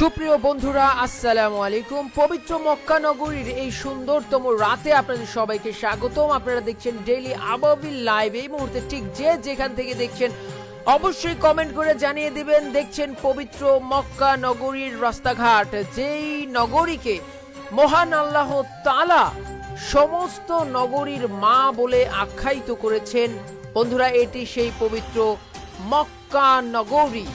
সুপ্রিয় বন্ধুরা, আসসালামু আলাইকুম। পবিত্র মক্কা নগরীর এই সুন্দরতম রাতে আপনাদের সবাইকে স্বাগতম। আপনারা দেখছেন ডেইলি আবাবিল লাইভ এই মুহূর্তে ঠিক যে যেখান থেকে দেখছেন, অবশ্যই কমেন্ট করে জানিয়ে দিবেন। দেখছেন পবিত্র মক্কা নগরীর রাস্তাঘাট, যেই নগরীকে মহান আল্লাহ তালা সমস্ত নগরীর মা বলে আখ্যায়িত করেছেন। বন্ধুরা, এটি সেই পবিত্র মক্কা নগরী।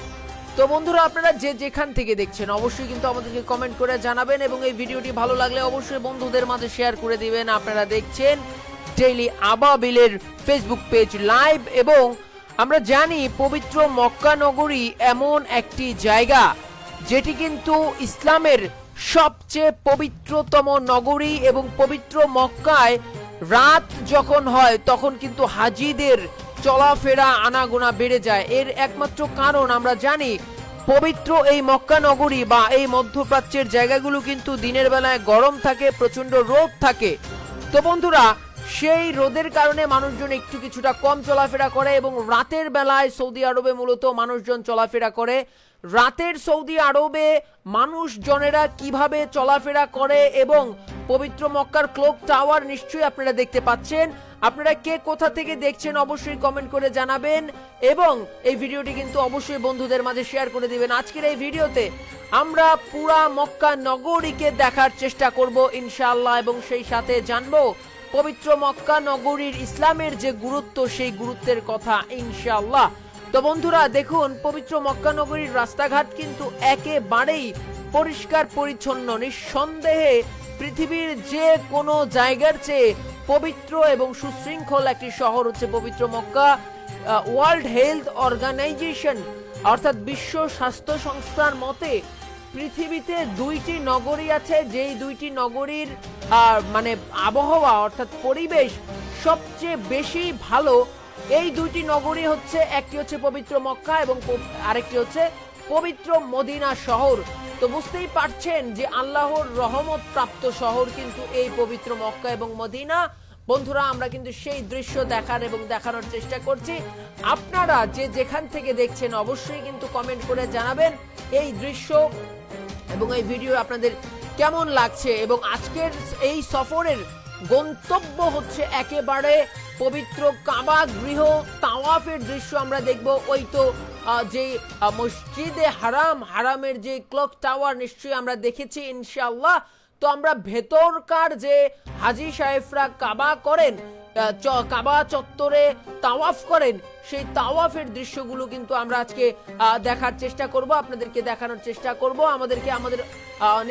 তো বন্ধুরা, আপনারা যে যেখান থেকে দেখছেন, অবশ্যই কিন্তু আমাদেরকে কমেন্ট করে জানাবেন এবং এই ভিডিওটি ভালো লাগলে অবশ্যই বন্ধুদের মাঝে শেয়ার করে দিবেন। আপনারা দেখছেন ডেইলি আবাবিলের ফেসবুক পেজ লাইভ এবং আমরা জানি পবিত্র মক্কা নগরী এমন একটি জায়গা যেটি কিন্তু ইসলামের সবচেয়ে পবিত্রতম নগরী এবং পবিত্র মক্কায় রাত যখন হয়, তখন কিন্তু হাজিদের চলাফেরা আনাগোনা বেড়ে যায়। এর একমাত্র কারণ আমরা জানি, পবিত্র এই মক্কা নগরী বা এই মধ্যপ্রাচ্যের জায়গাগুলো কিন্তু দিনের বেলায় গরম থাকে প্রচণ্ড রোদ থাকে। তো বন্ধুরা, সেই রোদের কারণে মানুষজন একটু কিছুটা কম চলাফেরা করে এবং রাতের বেলায় সৌদি আরবে মূলত মানুষজন চলাফেরা করে। রাতের সৌদি আরবে মানুষজনেরা কীভাবে চলাফেরা করে এবং পবিত্র মক্কার ক্লোক টাওয়ার নিশ্চয়ই আপনারা দেখতে পাচ্ছেন। আপনারা কে কোথা থেকে দেখছেন অবশ্যই কমেন্ট করে জানাবেন এবং এই ভিডিওটি কিন্তু অবশ্যই বন্ধুদের মাঝে শেয়ার করে দিবেন। আজকের এই ভিডিওতে আমরা পুরা মক্কা নগরীকে দেখার চেষ্টা করব ইনশাআল্লাহ এবং সেই সাথে জানব পবিত্র মক্কা নগরীর ইসলামের যে গুরুত্ব, সেই গুরুত্বের কথা ইনশাআল্লাহ। তো বন্ধুরা, দেখুন, পবিত্র মক্কা নগরীর রাস্তাঘাট কিন্তু একেবারেই পরিষ্কার, পরিচ্ছন্ন, নিঃসন্দেহে পৃথিবীর যে কোনো জায়গার চেয়ে পবিত্র এবং সুশৃঙ্খল একটি শহর হচ্ছে পবিত্র মক্কা ওয়ার্ল্ড হেলথ অর্গানাইজেশন অর্থাৎ বিশ্ব স্বাস্থ্য সংস্থার মতে পৃথিবীতে দুইটি নগরী আছে, যেই দুইটি নগরীর মানে আবহাওয়া অর্থাৎ পরিবেশ সবচেয়ে বেশি ভালো। এই দুইটি নগরী হচ্ছে, একটি হচ্ছে পবিত্র মক্কা এবং আরেকটি হচ্ছে পবিত্র মদিনা শহর। তো বুঝতেই পারছেন যে আল্লাহর রহমত প্রাপ্ত শহর কিন্তু এই পবিত্র মক্কা এবং মদিনা। বন্ধুরা, আমরা কিন্তু সেই দৃশ্য দেখার এবং দেখানোর চেষ্টা করছি। আপনারা যে যেখান থেকে দেখছেন অবশ্যই কিন্তু কমেন্ট করে জানাবেন এই দৃশ্য এবং এই ভিডিও আপনাদের কেমন লাগছে এবং আজকের এই সফরের গন্তব্য হচ্ছে একেবারে পবিত্র কাবা গৃহ। তাওয়াফের দৃশ্য আমরা দেখব। ওই তো যে মসজিদে হারাম, হারামের যে ক্লক টাওয়ার নিশ্চয়ই আমরা দেখেছি, ইনশাআল্লাহ। তো আমরা ভেতরকার যে হাজি সাহেবরা কাবা করেন কাবা চত্বরে তাওয়াফ করেন, সেই তাওয়াফের দৃশ্যগুলো কিন্তু আমরা আজকে দেখার চেষ্টা করব, আপনাদেরকে দেখানোর চেষ্টা করব। আমাদেরকে, আমাদের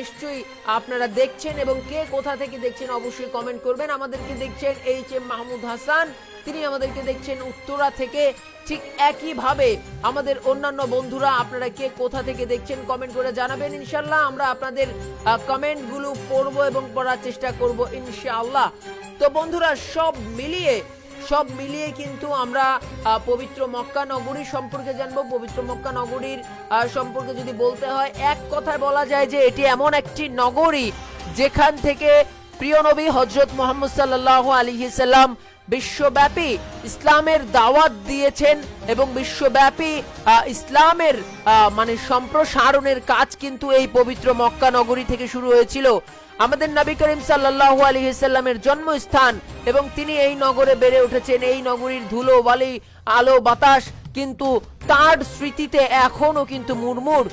নিশ্চয়ই আপনারা দেখছেন এবং কে কোথা থেকে দেখছেন অবশ্যই কমেন্ট করবেন। আমাদেরকে দেখছেন এইচ এম মাহমুদ হাসান তিনি আমাদেরকে দেখছেন উত্তরা থেকে। ঠিক একইভাবে আমাদের অন্যান্য বন্ধুরা, আপনারা কে কোথা থেকে দেখছেন কমেন্ট করে জানাবেন ইনশাল্লাহ আমরা আপনাদের কমেন্টগুলো পড়ব এবং পড়ার চেষ্টা করব ইনশাআল্লাহ। তো বন্ধুরা, সব মিলিয়ে সব মিলিয়ে কিন্তু আমরা পবিত্র মক্কা নগরী সম্পর্কে জানব। পবিত্র মক্কা নগরীর সম্পর্কে যদি বলতে হয়, এক কথায় বলা যায় যে এটি এমন একটি নগরী যেখান থেকে প্রিয় নবী হজরত মোহাম্মদ সাল্লাহ আলহিসাল্লাম বিশ্বব্যাপী ইসলামের দাওয়াত দিয়েছেন এবং বিশ্বব্যাপী ইসলামের মানে সম্প্রসারণের কাজ কিন্তু এই পবিত্র মক্কা নগরী থেকে শুরু হয়েছিল। আমাদের নবী করিম সাল্লাল্লাহু আলাইহি সাল্লামের জন্মস্থান এবং তিনি এই নগরে বেড়ে উঠেছেন। এই নগরীর ধুলো বালি আলো, বাতাস কিন্তু তার স্মৃতিতে এখনও কিন্তু মুরমুর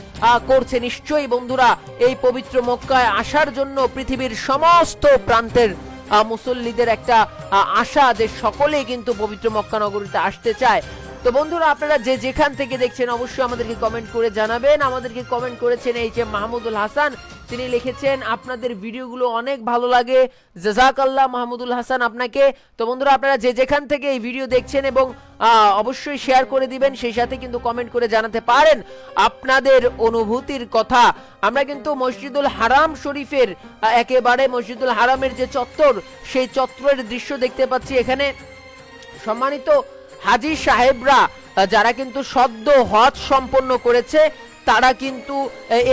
করছে। নিশ্চয়ই বন্ধুরা, এই পবিত্র মক্কায় আসার জন্য পৃথিবীর সমস্ত প্রান্তের মুসল্লিদের একটা আশা যে সকলেই কিন্তু পবিত্র মক্কা নগরীতে আসতে চায়। তো বন্ধুরা, আপনারা যে যেখান থেকে দেখছেন, অবশ্যই আমাদেরকে কমেন্ট করে জানাবেন। আমাদেরকে কমেন্ট করেছেন এই যে মাহমুদুল হাসান। তিনি লিখেছেন, আপনাদের ভিডিওগুলো অনেক ভালো লাগে। জাজাকাল্লাহ মাহমুদুল হাসান আপনাকে। তো বন্ধুরা, আপনারা যে যেখান থেকে এই ভিডিও দেখছেন এবং অবশ্যই শেয়ার করে দিবেন, সেই সাথে কিন্তু কমেন্ট করে জানাতে পারেন আপনাদের অনুভূতির কথা। আমরা কিন্তু মসজিদুল হারাম শরীফের একেবারে মসজিদুল হারামের যে চত্বর, সেই চত্বরের দৃশ্য দেখতে পাচ্ছি এখানে। সম্মানিত হাজি সাহেবরা যারা কিন্তু সদ্য হজ সম্পন্ন করেছে তারা কিন্তু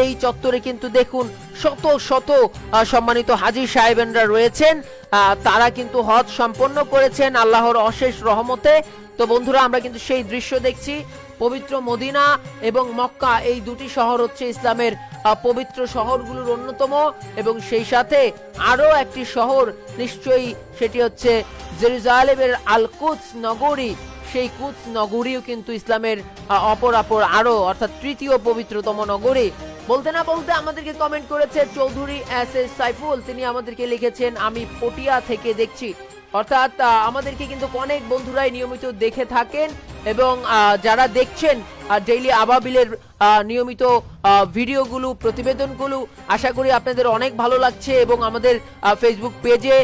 এই চত্বরে কিন্তু দেখুন, শত শত সম্মানিত হাজি সাহেবেনরা রয়েছেন। তারা কিন্তু হজ সম্পন্ন করেছেন আল্লাহর অশেষ রহমতে। তো বন্ধুরা, আমরা কিন্তু সেই দৃশ্য দেখছি, পবিত্র মদিনা এবং মক্কা, এই দুটি শহর হচ্ছে ইসলামের পবিত্র শহরগুলোর অন্যতম এবং সেই সাথে আরও একটি শহর, নিশ্চয়ই সেটি হচ্ছে জেরুজালেমের আলকুচ নগরী। সেই কুচ নগরীও কিন্তু ইসলামের অপর অপর আরও, অর্থাৎ তৃতীয় পবিত্রতম নগরী। বলতে না বলতে আমাদেরকে কমেন্ট করেছে চৌধুরী এস এস সাইফুল। তিনি আমাদেরকে লিখেছেন, আমি পটিয়া থেকে দেখছি। অর্থাৎ আমাদেরকে কিন্তু অনেক বন্ধুরাই নিয়মিত দেখে থাকেন। এবং যারা দেখছেন ডেইলি আবাবিলের নিয়মিত ভিডিওগুলো, প্রতিবেদনগুলো, আশা করি আপনাদের অনেক ভালো লাগছে এবং আমাদের ফেসবুক পেজে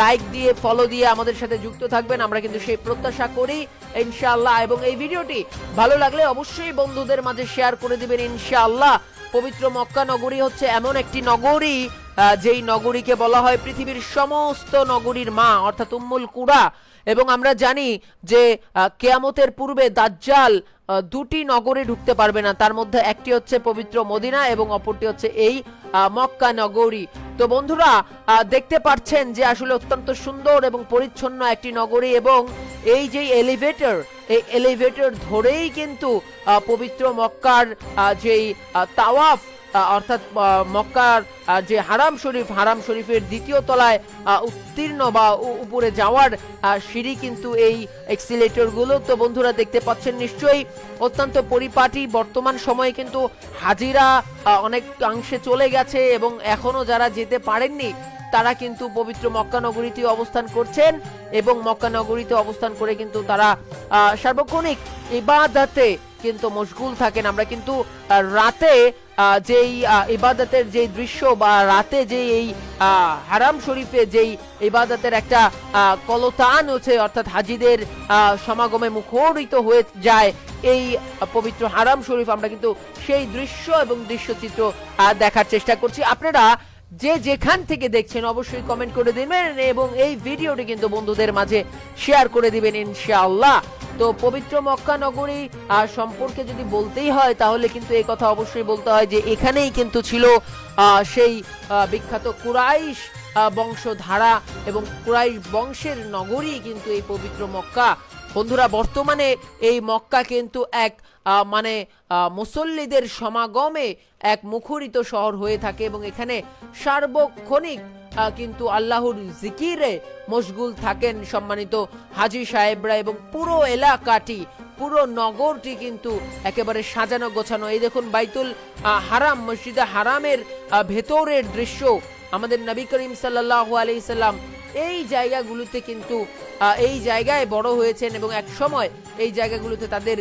লাইক দিয়ে ফলো দিয়ে আমাদের সাথে যুক্ত থাকবেন। আমরা কিন্তু সেই প্রত্যাশা করি, ইনশাআল্লাহ। এবং এই ভিডিওটি ভালো লাগলে অবশ্যই বন্ধুদের মাঝে শেয়ার করে দিবেন, ইনশাআল্লাহ। পবিত্র মক্কা নগরী হচ্ছে এমন একটি নগরী যেই নগরীকে বলা হয় পৃথিবীর সমস্ত নগরীর মা, অর্থাৎ উম্মুল কুরা। এবং আমরা জানি যে কেয়ামতের পূর্বে দাজ্জাল দুটি নগরে ঢুকতে পারবে না। তার মধ্যে একটি হচ্ছে পবিত্র মদিনা এবং অপরটি হচ্ছে এই মক্কা নগরী। তো বন্ধুরা দেখতে পাচ্ছেন যে আসলে অত্যন্ত সুন্দর এবং পরিচ্ছন্ন একটি নগরী এবং এই যে এলিভেটর এই এলিভেটর ধরেই কিন্তু পবিত্র মক্কার যেই তাওয়াফ অর্থাৎ মক্কার যে হারাম শরীফ, হারাম শরীফের দ্বিতীয় তলায় উত্তীর্ণ বা উপরে যাওয়ার সিঁড়ি কিন্তু এই এক্সিলেটরগুলো তো বন্ধুরা দেখতে পাচ্ছেন নিশ্চয়ই, অত্যন্ত পরিপাটি। বর্তমান সময়ে কিন্তু হাজিরা অনেক অংশে চলে গেছে এবং এখনও যারা যেতে পারেননি, তারা কিন্তু পবিত্র মক্কা নগরীতে অবস্থান করছেন এবং মক্কা নগরীতে অবস্থান করে কিন্তু তারা সার্বক্ষণিক ইবাদতে কিন্তু মশগুল থাকেন। আমরা কিন্তু রাতে যেই ইবাদতের যেই দৃশ্য বা রাতে যেই এই হারাম শরীফে যেই ইবাদতের একটা কলতান হচ্ছে, অর্থাৎ হাজিদের সমাগমে মুখরিত হয়ে যায় এই পবিত্র হারাম শরীফ, আমরা কিন্তু সেই দৃশ্য এবং দৃশ্যচিত্র দেখার চেষ্টা করছি। আপনারা যে যেখান থেকে দেখছেন, অবশ্যই কমেন্ট করে দিবেন এবং এই ভিডিওটি কিন্তু বন্ধুদের মাঝে শেয়ার করে দিবেন, ইনশাআল্লাহ। তো পবিত্র মক্কা নগরী আহ, সম্পর্কে যদি বলতেই হয় তাহলে কিন্তু এই কথা অবশ্যই বলতে হয় যে এখানেই কিন্তু ছিল সেই বিখ্যাত কুরাইশ বংশধারা এবং কুরাইশ বংশের নগরী কিন্তু এই পবিত্র মক্কা। বন্ধুরা বর্তমানে এই মক্কা কিন্তু এক মানে মুসল্লিদের সমাগমে এক মুখরিত শহর হয়ে থাকে এবং এখানে সার্বক্ষণিক কিন্তু আল্লাহর জিকিরে মশগুল থাকেন সম্মানিত হাজি সাহেবরা এবং পুরো এলাকাটি, পুরো নগরটি কিন্তু একেবারে সাজানো গোছানো। এই দেখুন বাইতুল হারাম, মসজিদে হারামের ভেতরের দৃশ্য আমাদের নবী করিম সাল্লাল্লাহু আলাইহি সাল্লাম। এই জায়গাগুলোতে কিন্তু এই জায়গায় বড় হয়েছেন এবং এক সময় এই জায়গাগুলোতে তাদের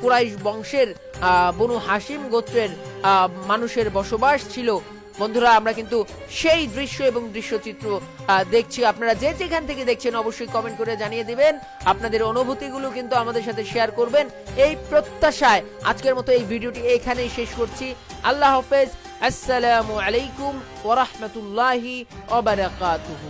কুরাইশ বংশের বনু হাসিম গোত্রের মানুষের বসবাস ছিল। বন্ধুরা, আমরা কিন্তু সেই দৃশ্য এবং দৃশ্যচিত্র দেখছি। আপনারা যে যেখান থেকে দেখছেন, অবশ্যই কমেন্ট করে জানিয়ে দিবেন। আপনাদের অনুভূতিগুলো কিন্তু আমাদের সাথে শেয়ার করবেন। এই প্রত্যাশায় আজকের মতো এই ভিডিওটি এখানেই শেষ করছি। আল্লাহ হাফেজ। আসসালামু আলাইকুম ওরহমতুল্লাহি ওবারাকাতুহু